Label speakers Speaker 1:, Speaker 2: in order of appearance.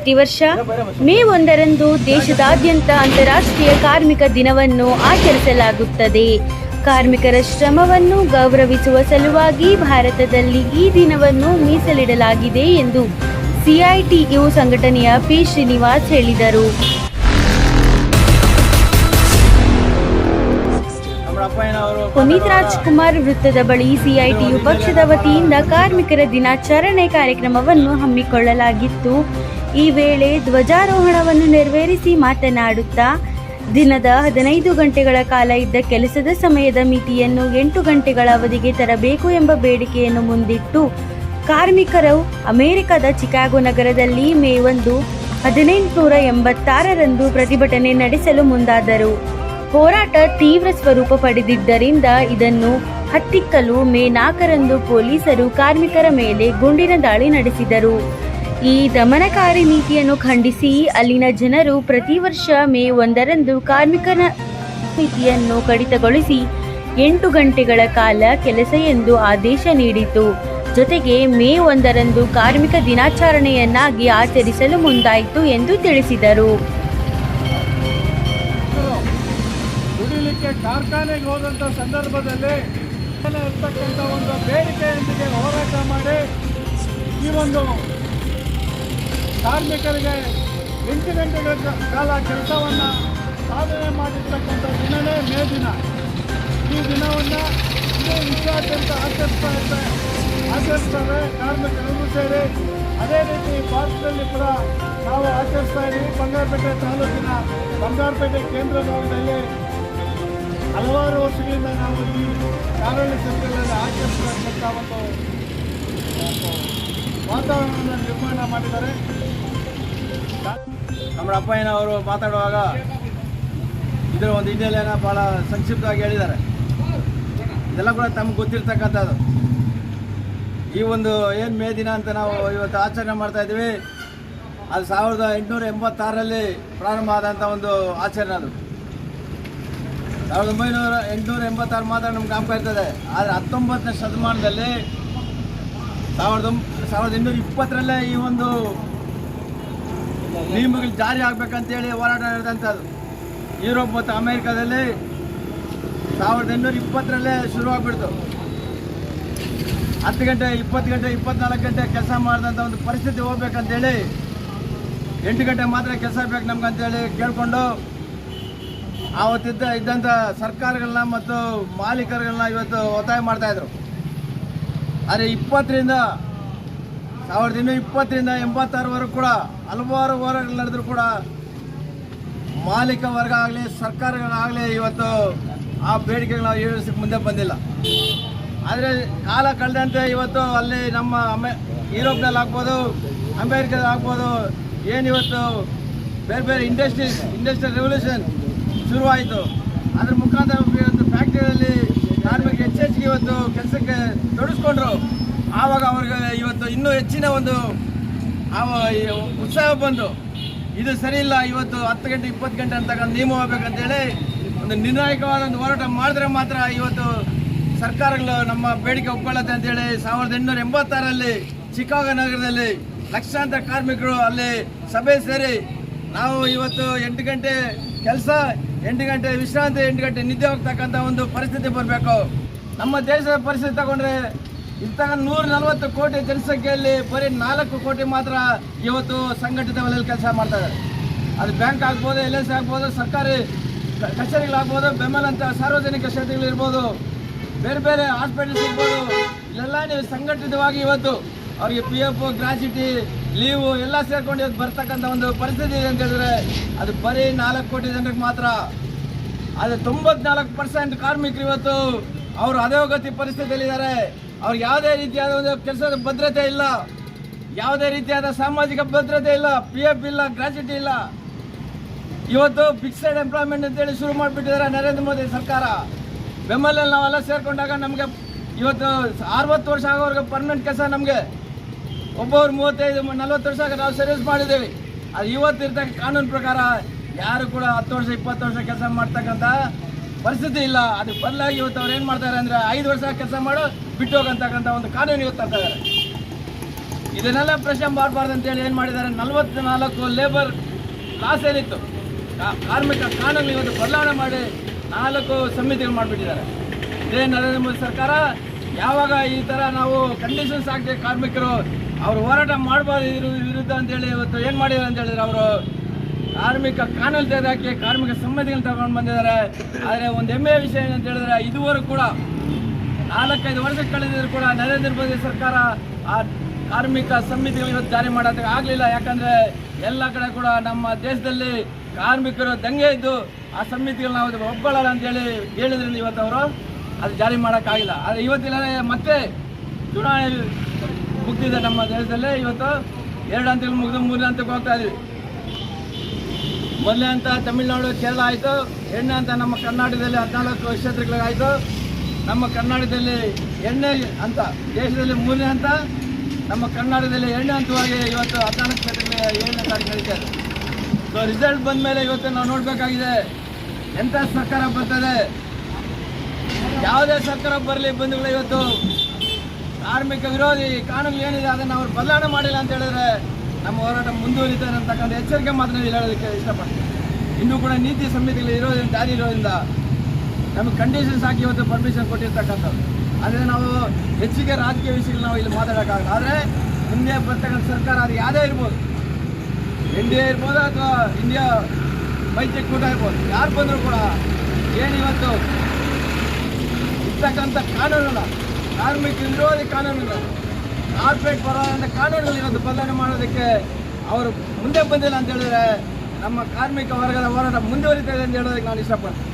Speaker 1: ಪ್ರತಿ ವರ್ಷ ಮೇ ಒಂದರಂದು ದೇಶದಾದ್ಯಂತ ಅಂತಾರಾಷ್ಟ್ರೀಯ ಕಾರ್ಮಿಕ ದಿನವನ್ನು ಆಚರಿಸಲಾಗುತ್ತದೆ. ಕಾರ್ಮಿಕರ ಶ್ರಮವನ್ನು ಗೌರವಿಸುವ ಸಲುವಾಗಿ ಭಾರತದಲ್ಲಿ ಈ ದಿನವನ್ನು ಮೀಸಲಿಡಲಾಗಿದೆ ಎಂದು ಸಿಐಟಿಯು ಸಂಘಟನೆಯ ಪಿ ಶ್ರೀನಿವಾಸ್ ಹೇಳಿದರು. ಪುನೀತ್ ರಾಜ್ಕುಮಾರ್ ವೃತ್ತದ ಬಳಿ ಸಿಐಟಿಯು ಪಕ್ಷದ ವತಿಯಿಂದ ಕಾರ್ಮಿಕರ ದಿನಾಚರಣೆ ಕಾರ್ಯಕ್ರಮವನ್ನು ಹಮ್ಮಿಕೊಳ್ಳಲಾಗಿತ್ತು. ಈ ವೇಳೆ ಧ್ವಜಾರೋಹಣವನ್ನು ನೆರವೇರಿಸಿ ಮಾತನಾಡುತ್ತಾ ದಿನದ ಹದಿನೈದು ಗಂಟೆಗಳ ಕಾಲ ಇದ್ದ ಕೆಲಸದ ಸಮಯದ ಮಿತಿಯನ್ನು ಎಂಟು ಗಂಟೆಗಳ ಅವಧಿಗೆ ತರಬೇಕು ಎಂಬ ಬೇಡಿಕೆಯನ್ನು ಮುಂದಿಟ್ಟು ಕಾರ್ಮಿಕರು ಅಮೆರಿಕದ ಚಿಕಾಗೋ ನಗರದಲ್ಲಿ ಮೇ ಒಂದು ಹದಿನೆಂಟುನೂರ ಎಂಬತ್ತಾರರಂದು ಪ್ರತಿಭಟನೆ ನಡೆಸಲು ಮುಂದಾದರು. ಹೋರಾಟ ತೀವ್ರ ಸ್ವರೂಪ ಪಡೆದಿದ್ದರಿಂದ ಇದನ್ನು ಹತ್ತಿಕ್ಕಲು ಮೇ ನಾಲ್ಕರಂದು ಪೊಲೀಸರು ಕಾರ್ಮಿಕರ ಮೇಲೆ ಗುಂಡಿನ ದಾಳಿ ನಡೆಸಿದರು. ಈ ದಮನಕಾರಿ ನೀತಿಯನ್ನು ಖಂಡಿಸಿ ಅಲ್ಲಿನ ಜನರು ಪ್ರತಿ ವರ್ಷ ಮೇ ಒಂದರಂದು ಕಾರ್ಮಿಕನ ಮಿತಿಯನ್ನು ಕಡಿತಗೊಳಿಸಿ ಎಂಟು ಗಂಟೆಗಳ ಕಾಲ ಕೆಲಸ ಎಂದು ಆದೇಶ ನೀಡಿತು. ಜೊತೆಗೆ ಮೇ ಒಂದರಂದು ಕಾರ್ಮಿಕ ದಿನಾಚರಣೆಯನ್ನಾಗಿ ಆಚರಿಸಲು ಮುಂದಾಯಿತು ಎಂದು ತಿಳಿಸಿದರು.
Speaker 2: ಕಾರ್ಖಾನೆಗೆ ಸಂದರ್ಭದಲ್ಲಿ ಒಂದು ಬೇಡಿಕೆಯೊಂದಿಗೆ ಹೋರಾಟ ಮಾಡಿ ಈ ಒಂದು ಕಾರ್ಮಿಕರಿಗೆ ಎಂಟು ಗಂಟೆಗಳ ಕಾಲ ಕೆಲಸವನ್ನು ಸಾಧನೆ ಮಾಡಿರ್ತಕ್ಕಂಥ ದಿನವೇ ಮೇ ದಿನ. ಈ ದಿನವನ್ನು ಇನ್ನೂ ವಿಶ್ವಾದ್ಯಂತ ಆಚರಿಸ್ತಾ ಇರ್ತಾರೆ ಆಚರಿಸ್ತಾರೆ, ಕಾರ್ಮಿಕರೆಲ್ಲರೂ ಸೇರಿ. ಅದೇ ರೀತಿ ಭಾರತದಲ್ಲಿ ಕೂಡ ನಾವು ಆಚರಿಸ್ತಾ ಇದ್ದೀವಿ. ಬಂಗಾರಪೇಟೆ ತಾಲೂಕಿನ ಬಂಗಾರಪೇಟೆ ಕೇಂದ್ರ ಭಾಗದಲ್ಲಿ ಹಲವಾರು ವರ್ಷಗಳಿಂದ ನಾವು ಈ ಕಾರಣ ಸರ್ಕಲಲ್ಲಿ ಆಚರಿಸ್ತಕ್ಕಂಥ ಒಂದು ವಾತಾವರಣವನ್ನು ನಿರ್ಮಾಣ ಮಾಡಿದ್ದಾರೆ. ನಮ್ಮ ಅಪ್ಪಯ್ಯನವರು ಮಾತಾಡುವಾಗ ಇದರ ಒಂದು ಹಿನ್ನೆಲೆಯನ್ನು ಭಾಳ ಸಂಕ್ಷಿಪ್ತವಾಗಿ ಹೇಳಿದ್ದಾರೆ. ಇದೆಲ್ಲ ಕೂಡ ತಮ್ಗೆ ಗೊತ್ತಿರ್ತಕ್ಕಂಥದ್ದು. ಈ ಒಂದು ಏನು ಮೇ ದಿನ ಅಂತ ನಾವು ಇವತ್ತು ಆಚರಣೆ ಮಾಡ್ತಾ ಇದ್ದೀವಿ, ಅದು ಸಾವಿರದ ಎಂಟುನೂರ ಎಂಬತ್ತಾರರಲ್ಲಿ ಪ್ರಾರಂಭ ಆದಂಥ ಒಂದು ಆಚರಣೆ ಅದು. ಸಾವಿರದ ಒಂಬೈನೂರ ಎಂಟುನೂರ ಎಂಬತ್ತಾರು ಮಾತ್ರ ನಮ್ಗೆ ಜ್ಞಾಪಕ ಇರ್ತದೆ. ಆದರೆ ಹತ್ತೊಂಬತ್ತನೇ ಶತಮಾನದಲ್ಲಿ ಸಾವಿರದ ಸಾವಿರದ ಎಂಟುನೂರ ಇಪ್ಪತ್ತರಲ್ಲೇ ಈ ಒಂದು ನಿಯಮಗಳು ಜಾರಿ ಆಗಬೇಕಂತೇಳಿ ಹೋರಾಟ ನಡೆದಂಥದ್ದು ಯುರೋಪ್ ಮತ್ತು ಅಮೇರಿಕಾದಲ್ಲಿ ಸಾವಿರದ ಎಂಟುನೂರ ಇಪ್ಪತ್ತರಲ್ಲೇ ಶುರುವಾಗ್ಬಿಡ್ತು ಹತ್ತು ಗಂಟೆ, ಇಪ್ಪತ್ತು ಗಂಟೆ, ಇಪ್ಪತ್ನಾಲ್ಕು ಗಂಟೆ ಕೆಲಸ ಮಾಡಿದಂಥ ಒಂದು ಪರಿಸ್ಥಿತಿ ಹೋಗ್ಬೇಕಂತೇಳಿ ಎಂಟು ಗಂಟೆ ಮಾತ್ರ ಕೆಲಸ ಬೇಕು ನಮ್ಗೆ ಅಂತೇಳಿ ಕೇಳಿಕೊಂಡು ಆವತ್ತಿದ್ದ ಇದ್ದಂಥ ಸರ್ಕಾರಗಳನ್ನ ಮತ್ತು ಮಾಲೀಕರುಗಳನ್ನ ಇವತ್ತು ಒತ್ತಾಯ ಮಾಡ್ತಾಯಿದ್ರು ಆದರೆ ಇಪ್ಪತ್ತರಿಂದ ಸಾವಿರದ ಇನ್ನೂರ ಇಪ್ಪತ್ತರಿಂದ ಎಂಬತ್ತಾರವರೆಗೂ ಕೂಡ, ಹಲವಾರು ಹೋರಾಟಗಳು ನಡೆದರೂ ಕೂಡ ಮಾಲೀಕ ವರ್ಗ ಆಗಲಿ, ಸರ್ಕಾರಗಳಾಗಲಿ ಇವತ್ತು ಆ ಬೇಡಿಕೆಗಳನ್ನ ಈಡೇರಿಸಕ್ಕೆ ಮುಂದೆ ಬಂದಿಲ್ಲ. ಆದರೆ ಕಾಲ ಕಳೆದಂತೆ ಇವತ್ತು ಅಲ್ಲಿ ನಮ್ಮ ಅಮೆ, ಯುರೋಪ್ನಲ್ಲಿ ಆಗ್ಬೋದು, ಅಮೇರಿಕದಲ್ಲಿ ಆಗ್ಬೋದು, ಏನು ಇವತ್ತು ಬೇರೆ ಬೇರೆ ಇಂಡಸ್ಟ್ರೀಸ್ ಇಂಡಸ್ಟ್ರಿಯಲ್ ರೆವಲ್ಯೂಷನ್ ಶುರುವಾಯಿತು. ಅದ್ರ ಮುಖಾಂತರ ಇವತ್ತು ಫ್ಯಾಕ್ಟ್ರಿಯಲ್ಲಿ ಕಾರ್ಮಿಕರು ಹೆಚ್ಚೆಚ್ಚಿಗೆ ಇವತ್ತು ಕೆಲಸಕ್ಕೆ ತೊಡಗಿಸ್ಕೊಂಡ್ರು. ಆವಾಗ ಅವ್ರಿಗೆ ಇವತ್ತು ಇನ್ನೂ ಹೆಚ್ಚಿನ ಒಂದು ಉತ್ಸಾಹ ಬಂದು, ಇದು ಸರಿ ಇಲ್ಲ, ಇವತ್ತು ಹತ್ತು ಗಂಟೆ, ಇಪ್ಪತ್ತು ಗಂಟೆ ಅಂತಕ್ಕಂಥ ನಿಯಮ ಹೋಗ್ಬೇಕಂತೇಳಿ ಒಂದು ನಿರ್ಣಾಯಕವಾದ ಒಂದು ಹೋರಾಟ ಮಾಡಿದ್ರೆ ಮಾತ್ರ ಇವತ್ತು ಸರ್ಕಾರಗಳು ನಮ್ಮ ಬೇಡಿಕೆ ಒಪ್ಕೊಳ್ಳುತ್ತೆ ಅಂತೇಳಿ ಸಾವಿರದ ಎಂಟುನೂರ ಎಂಬತ್ತಾರಲ್ಲಿ ಚಿಕಾಗೋ ನಗರದಲ್ಲಿ ಲಕ್ಷಾಂತರ ಕಾರ್ಮಿಕರು ಅಲ್ಲಿ ಸಭೆ ಸೇರಿ ನಾವು ಇವತ್ತು ಎಂಟು ಗಂಟೆ ಕೆಲಸ, ಎಂಟು ಗಂಟೆ ವಿಶ್ರಾಂತಿ, ಎಂಟು ಗಂಟೆ ನಿದ್ದೆ ಹೋಗ್ತಕ್ಕಂಥ ಒಂದು ಪರಿಸ್ಥಿತಿ ಬರಬೇಕು. ನಮ್ಮ ದೇಶದ ಪರಿಸ್ಥಿತಿ ತಗೊಂಡ್ರೆ ಇಂತಹ ನೂರ ನಲವತ್ತು ಕೋಟಿ ಜನಸಂಖ್ಯೆಯಲ್ಲಿ ಬರೀ ನಾಲ್ಕು ಕೋಟಿ ಮಾತ್ರ ಇವತ್ತು ಸಂಘಟಿತ ವಲಯದಲ್ಲಿ ಕೆಲಸ ಮಾಡ್ತಾ ಇದ್ದಾರೆ. ಅದು ಬ್ಯಾಂಕ್ ಆಗ್ಬೋದು ಎಲ್ ಎಸ್ ಆಗ್ಬೋದು, ಸರ್ಕಾರಿ ಕಚೇರಿಗಳಾಗ್ಬೋದು, ಬೆಂಬಲಂತ ಸಾರ್ವಜನಿಕ ಕ್ಷೇತ್ರಗಳಿರ್ಬೋದು, ಬೇರೆ ಬೇರೆ ಹಾಸ್ಪಿಟಲ್ಸ್ ಇರ್ಬೋದು, ಇಲ್ಲೆಲ್ಲ ನೀವು ಸಂಘಟಿತವಾಗಿ ಇವತ್ತು ಅವರಿಗೆ ಪಿ ಎಫ್ ಗ್ರಾಚ್ಯುಟಿ ಲೀವು ಎಲ್ಲ ಸೇರ್ಕೊಂಡು ಇವತ್ತು ಬರ್ತಕ್ಕಂಥ ಒಂದು ಪರಿಸ್ಥಿತಿ ಇದೆ ಅಂತ ಹೇಳಿದ್ರೆ ಅದು ಬರೀ ನಾಲ್ಕು ಕೋಟಿ ಜನರಿಗೆ ಮಾತ್ರ. ಅದು ತೊಂಬತ್ನಾಲ್ಕು ಪರ್ಸೆಂಟ್ ಕಾರ್ಮಿಕರು ಇವತ್ತು ಅವರು ಅಧೋಗತಿ ಪರಿಸ್ಥಿತಿಯಲ್ಲಿದ್ದಾರೆ. ಅವ್ರಿಗೆ ಯಾವುದೇ ರೀತಿಯಾದ ಒಂದು ಕೆಲಸದ ಭದ್ರತೆ ಇಲ್ಲ, ಯಾವುದೇ ರೀತಿಯಾದ ಸಾಮಾಜಿಕ ಭದ್ರತೆ ಇಲ್ಲ ಪಿ ಎಫ್ ಇಲ್ಲ ಗ್ರಾಚ್ಯುಟಿ ಇಲ್ಲ. ಇವತ್ತು ಫಿಕ್ಸೆಡ್ ಎಂಪ್ಲಾಯ್ಮೆಂಟ್ ಅಂತೇಳಿ ಶುರು ಮಾಡಿಬಿಟ್ಟಿದ್ದಾರೆ ನರೇಂದ್ರ ಮೋದಿ ಸರ್ಕಾರ. ಬೆಂಬಲಲ್ಲಿ ನಾವೆಲ್ಲ ಸೇರಿಕೊಂಡಾಗ ನಮಗೆ ಇವತ್ತು ಅರವತ್ತು ವರ್ಷ ಆಗೋವರೆಗೆ ಪರ್ಮನೆಂಟ್ ಕೆಲಸ ನಮಗೆ. ಒಬ್ಬೊಬ್ರು ಮೂವತ್ತೈದು, ನಲ್ವತ್ತು ವರ್ಷ ನಾವು ಸರ್ವಿಸ್ ಮಾಡಿದ್ದೀವಿ. ಅದು ಇವತ್ತು ಇರ್ತಕ್ಕ ಕಾನೂನು ಪ್ರಕಾರ ಯಾರು ಕೂಡ ಹತ್ತು ವರ್ಷ, ಇಪ್ಪತ್ತು ವರ್ಷ ಕೆಲಸ ಮಾಡ್ತಕ್ಕಂಥ ಪರಿಸ್ಥಿತಿ ಇಲ್ಲ. ಅದಕ್ಕೆ ಬದಲಾಗಿ ಇವತ್ತು ಅವ್ರು ಏನು ಮಾಡ್ತಾರೆ ಅಂದರೆ ಐದು ವರ್ಷ ಕೆಲಸ ಮಾಡೋ, ಬಿಟ್ಟು ಹೋಗಂತಕ್ಕಂಥ ಒಂದು ಕಾನೂನು ಇವತ್ತು ತರ್ತಾ ಇದ್ದಾರೆ ಇದನ್ನೆಲ್ಲ ಪ್ರಶ್ನೆ ಮಾಡಬಾರ್ದು ಅಂತೇಳಿ ಏನು ಮಾಡಿದ್ದಾರೆ? ನಲವತ್ತು ನಾಲ್ಕು ಲೇಬರ್ ಲಾಸ್ ಏನಿತ್ತು ಕಾರ್ಮಿಕ ಕಾನೂನು ಇವತ್ತು ಬದಲಾವಣೆ ಮಾಡಿ ನಾಲ್ಕು ಸಮಿತಿಗಳು ಮಾಡಿಬಿಟ್ಟಿದ್ದಾರೆ. ಇದೇ ನರೇಂದ್ರ ಮೋದಿ ಸರ್ಕಾರ, ಯಾವಾಗ ಈ ಥರ ನಾವು ಕಂಡೀಷನ್ಸ್ ಹಾಕ್ತೀವಿ ಕಾರ್ಮಿಕರು, ಅವರು ಹೋರಾಟ ಮಾಡಬಾರ್ದು ಇದ್ರ ವಿರುದ್ಧ ಅಂತೇಳಿ ಇವತ್ತು ಏನು ಮಾಡಿದ್ದಾರೆ ಅಂತ ಹೇಳಿದ್ರೆ ಅವರು ಕಾರ್ಮಿಕ ಕಾನೂನು ತೆಗೆದಾಕಿ ಕಾರ್ಮಿಕ ಸಮಿತಿಗಳು ತಗೊಂಡು ಬಂದಿದ್ದಾರೆ. ಆದರೆ ಒಂದು ಹೆಮ್ಮೆಯ ವಿಷಯ ಏನಂತ ಹೇಳಿದ್ರೆ, ಇದುವರೆಗೂ ಕೂಡ ನಾಲ್ಕೈದು ವರ್ಷ ಕಳೆದಿದ್ರು ಕೂಡ ನರೇಂದ್ರ ಮೋದಿ ಸರ್ಕಾರ ಆ ಕಾರ್ಮಿಕ ಸಮಿತಿಗಳು ಇವತ್ತು ಜಾರಿ ಮಾಡೋದಕ್ಕೆ ಆಗಲಿಲ್ಲ. ಯಾಕಂದರೆ ಎಲ್ಲ ಕಡೆ ಕೂಡ ನಮ್ಮ ದೇಶದಲ್ಲಿ ಕಾರ್ಮಿಕರು ದಂಗೆ ಇದ್ದು ಆ ಸಮಿತಿಗಳನ್ನ ನಾವು ಒಬ್ಬಳಲ್ಲ ಅಂತೇಳಿ ಹೇಳಿದ್ರಿಂದ ಇವತ್ತು ಅವರು ಅದು ಜಾರಿ ಮಾಡೋಕ್ಕಾಗಿಲ್ಲ ಆದರೆ ಇವತ್ತಿನ ಮತ್ತೆ ಚುನಾವಣೆ ಮುಗ್ದಿದೆ ನಮ್ಮ ದೇಶದಲ್ಲೇ. ಇವತ್ತು ಎರಡು ಹಂತಗಳು ಮುಗಿದು ಮೂರನೇ ಹಂತಕ್ಕೆ ಹೋಗ್ತಾ ಇದೀವಿ ಮೊದಲನೇ ಅಂತ ತಮಿಳುನಾಡು ಕೇರಳ ಆಯಿತು, ಎಣ್ಣೆ ಅಂತ ನಮ್ಮ ಕರ್ನಾಟಕದಲ್ಲಿ ಹದಿನಾಲ್ಕು ಕ್ಷೇತ್ರಗಳಿಗಾಯಿತು. ನಮ್ಮ ಕರ್ನಾಟಕದಲ್ಲಿ ಎಣ್ಣೆ ಅಂತ, ದೇಶದಲ್ಲಿ ಮೂರನೇ ಹಂತ ನಮ್ಮ ಕರ್ನಾಟಕದಲ್ಲಿ ಎಣ್ಣೆ ಹಂತವಾಗಿ ಇವತ್ತು ಹದಿನಾಲ್ಕು ಕ್ಷೇತ್ರಗಳ ಏಳನೇ ತಾರೀಕು ನಡೀತಾ ಇದೆ. ಸೊ ರಿಸಲ್ಟ್ ಬಂದ ಮೇಲೆ ಇವತ್ತು ನಾವು ನೋಡಬೇಕಾಗಿದೆ ಎಂಥ ಸರ್ಕಾರ ಬರ್ತದೆ? ಯಾವುದೇ ಸರ್ಕಾರ ಬರಲಿ ಬಂಧುಗಳು, ಇವತ್ತು ಕಾರ್ಮಿಕ ವಿರೋಧಿ ಕಾನೂನು ಏನಿದೆ ಅದನ್ನು ಅವರು ಬದಲಾವಣೆ ಮಾಡಿಲ್ಲ ಅಂತ ಹೇಳಿದ್ರೆ ನಮ್ಮ ಹೋರಾಟ ಮುಂದುವರಿತಾರೆ ಅಂತಕ್ಕಂಥ ಎಚ್ಚರಿಕೆ ಮಾತ್ರ ಹೇಳೋದಕ್ಕೆ ಇಷ್ಟಪಡ್ತೀನಿ. ಇನ್ನೂ ಕೂಡ ನೀತಿ ಸಂಹಿತೆಗಳು ಇರೋದ್ರಿಂದ, ಜಾರಿ ಇರೋದ್ರಿಂದ ನಮಗೆ ಕಂಡೀಷನ್ಸ್ ಹಾಕಿ ಇವತ್ತು ಪರ್ಮಿಷನ್ ಕೊಟ್ಟಿರ್ತಕ್ಕಂಥದ್ದು ಆದರೆ ನಾವು ಹೆಚ್ಚಿಗೆ ರಾಜಕೀಯ ವಿಷಯಗಳು ನಾವು ಇಲ್ಲಿ ಮಾತಾಡೋಕ್ಕಾಗಲ್ಲ. ಆದರೆ ಮುಂದೆ ಬರ್ತಕ್ಕಂಥ ಸರ್ಕಾರ ಅದು ಯಾವುದೇ ಇರ್ಬೋದು. ಎನ್ ಡಿ ಎ ಇರ್ಬೋದು ಅಥವಾ ಇಂಡಿಯಾ ಮೈತ್ರಿಕೂಟ ಇರ್ಬೋದು. ಯಾರು ಬಂದರೂ ಕೂಡ ಏನಿವತ್ತು ಇರ್ತಕ್ಕಂಥ ಕಾನೂನಲ್ಲ ಕಾರ್ಮಿಕ ವಿರೋಧಿ ಕಾನೂನುಗಳು ಕಾರ್ಪೊರೇಟ್ ಕಾನೂನುಗಳಲ್ಲಿ ಒಂದು ಬದಲಾವಣೆ ಮಾಡೋದಕ್ಕೆ ಅವರು ಮುಂದೆ ಬಂದಿಲ್ಲ ಅಂತ ಹೇಳಿದ್ರೆ ನಮ್ಮ ಕಾರ್ಮಿಕ ವರ್ಗದ ಹೋರಾಟ ಮುಂದುವರಿತಾ ಇದೆ ಅಂತ ಹೇಳೋದಕ್ಕೆ ನಾನು ಇಷ್ಟಪಡ್ತೀನಿ.